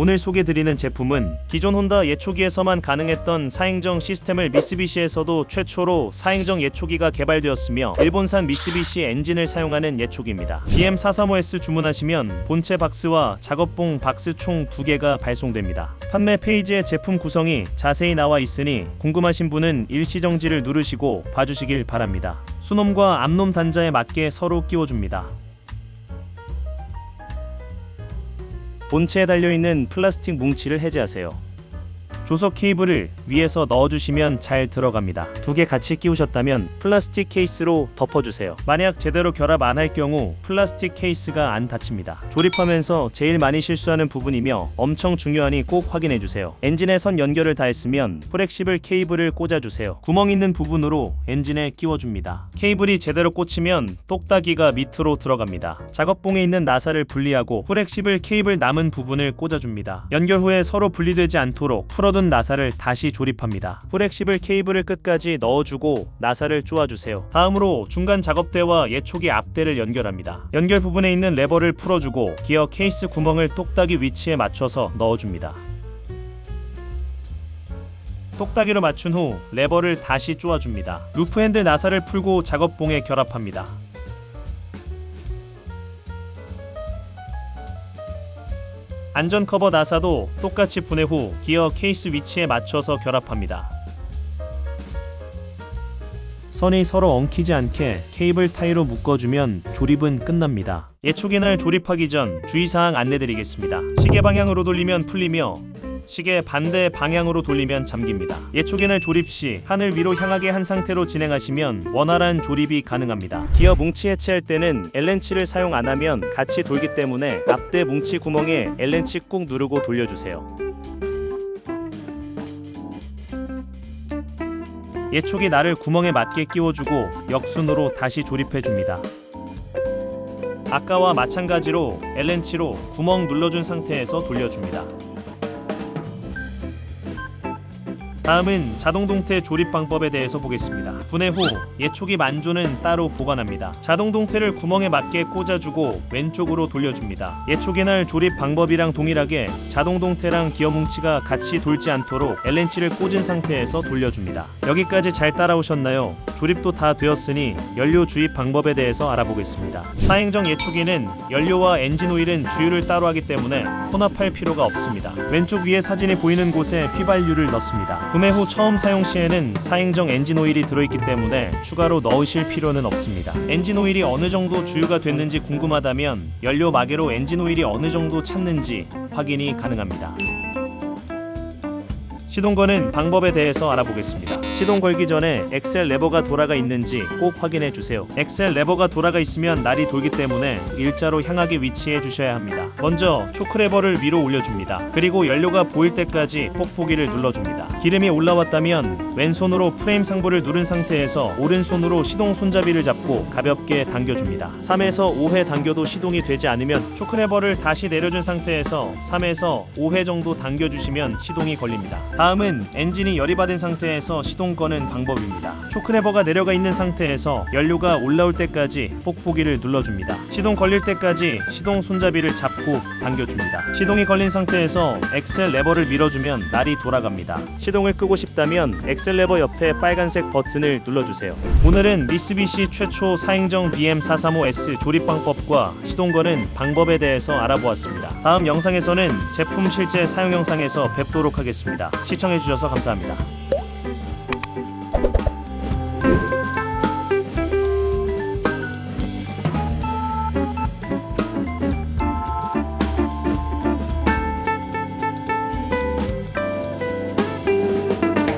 오늘 소개드리는 제품은 기존 혼다 예초기에서만 가능했던 사행정 시스템을 미쓰비시에서도 최초로 사행정 예초기가 개발되었으며 일본산 미쓰비시 엔진을 사용하는 예초기입니다. BM435S 주문하시면 본체 박스와 작업봉 박스 총 2개가 발송됩니다. 판매 페이지에 제품 구성이 자세히 나와 있으니 궁금하신 분은 일시정지를 누르시고 봐주시길 바랍니다. 수놈과 앞놈 단자에 맞게 서로 끼워줍니다. 본체에 달려있는 플라스틱 뭉치를 해제하세요. 조석 케이블을 위에서 넣어주시면 잘 들어갑니다. 두 개 같이 끼우셨다면 플라스틱 케이스로 덮어주세요. 만약 제대로 결합 안 할 경우 플라스틱 케이스가 안 닫힙니다. 조립하면서 제일 많이 실수하는 부분이며 엄청 중요하니 꼭 확인해주세요. 엔진에 선 연결을 다 했으면 프렉시블 케이블을 꽂아주세요. 구멍 있는 부분으로 엔진에 끼워줍니다. 케이블이 제대로 꽂히면 똑딱이가 밑으로 들어갑니다. 작업봉에 있는 나사를 분리하고 프렉시블 케이블 남은 부분을 꽂아줍니다. 연결 후에 서로 분리되지 않도록 풀어 둔 나사를 다시 조립합니다. 프렉시블 케이블을 끝까지 넣어주고 나사를 쪼아주세요. 다음으로 중간 작업대와 예초기 앞대를 연결합니다. 연결 부분에 있는 레버를 풀어주고 기어 케이스 구멍을 똑딱이 위치에 맞춰서 넣어줍니다. 똑딱이로 맞춘 후 레버를 다시 쪼아줍니다. 루프 핸들 나사를 풀고 작업봉에 결합합니다. 안전 커버 나사도 똑같이 분해 후 기어 케이스 위치에 맞춰서 결합합니다. 선이 서로 엉키지 않게 케이블 타이로 묶어주면 조립은 끝납니다. 예초기 날 조립하기 전 주의사항 안내드리겠습니다. 시계 방향으로 돌리면 풀리며 시계 반대 방향으로 돌리면 잠깁니다. 예초기날 조립 시 하늘 위로 향하게 한 상태로 진행하시면 원활한 조립이 가능합니다. 기어 뭉치 해체할 때는 L렌치를 사용 안 하면 같이 돌기 때문에 앞대 뭉치 구멍에 L렌치 꾹 누르고 돌려주세요. 예초기 날을 구멍에 맞게 끼워주고 역순으로 다시 조립해줍니다. 아까와 마찬가지로 L렌치로 구멍 눌러준 상태에서 돌려줍니다. 다음은 자동 동태 조립 방법에 대해서 보겠습니다. 분해 후 예초기 만조는 따로 보관합니다. 자동 동태를 구멍에 맞게 꽂아주고 왼쪽으로 돌려줍니다. 예초기날 조립 방법이랑 동일하게 자동 동태랑 기어 뭉치가 같이 돌지 않도록 L렌치를 꽂은 상태에서 돌려줍니다. 여기까지 잘 따라오셨나요? 조립도 다 되었으니 연료 주입 방법에 대해서 알아보겠습니다. 사행정 예초기는 연료와 엔진 오일은 주유를 따로 하기 때문에 혼합할 필요가 없습니다. 왼쪽 위에 사진이 보이는 곳에 휘발유를 넣습니다. 구매 후 처음 사용 시에는 사행정 엔진 오일이 들어있기 때문에 추가로 넣으실 필요는 없습니다. 엔진 오일이 어느 정도 주유가 됐는지 궁금하다면 연료 마개로 엔진 오일이 어느 정도 찼는지 확인이 가능합니다. 시동 거는 방법에 대해서 알아보겠습니다. 시동 걸기 전에 엑셀 레버가 돌아가 있는지 꼭 확인해 주세요. 엑셀 레버가 돌아가 있으면 날이 돌기 때문에 일자로 향하게 위치해 주셔야 합니다. 먼저 초크 레버를 위로 올려줍니다. 그리고 연료가 보일 때까지 뽁뽁이를 눌러줍니다. 기름이 올라왔다면 왼손으로 프레임 상부를 누른 상태에서 오른손으로 시동 손잡이를 잡고 가볍게 당겨줍니다. 3에서 5회 당겨도 시동이 되지 않으면 초크 레버를 다시 내려준 상태에서 3에서 5회 정도 당겨주시면 시동이 걸립니다. 다음은 엔진이 열이 받은 상태에서 시동 거는 방법입니다. 초크레버가 내려가 있는 상태에서 연료가 올라올 때까지 뽁뽁이를 눌러줍니다. 시동 걸릴 때까지 시동 손잡이를 잡고 당겨줍니다. 시동이 걸린 상태에서 엑셀 레버를 밀어주면 날이 돌아갑니다. 시동을 끄고 싶다면 엑셀 레버 옆에 빨간색 버튼을 눌러주세요. 오늘은 미쓰비시 최초 사행정 BM435S 조립 방법과 시동 거는 방법에 대해서 알아보았습니다. 다음 영상에서는 제품 실제 사용 영상에서 뵙도록 하겠습니다. 시청해주셔서 감사합니다.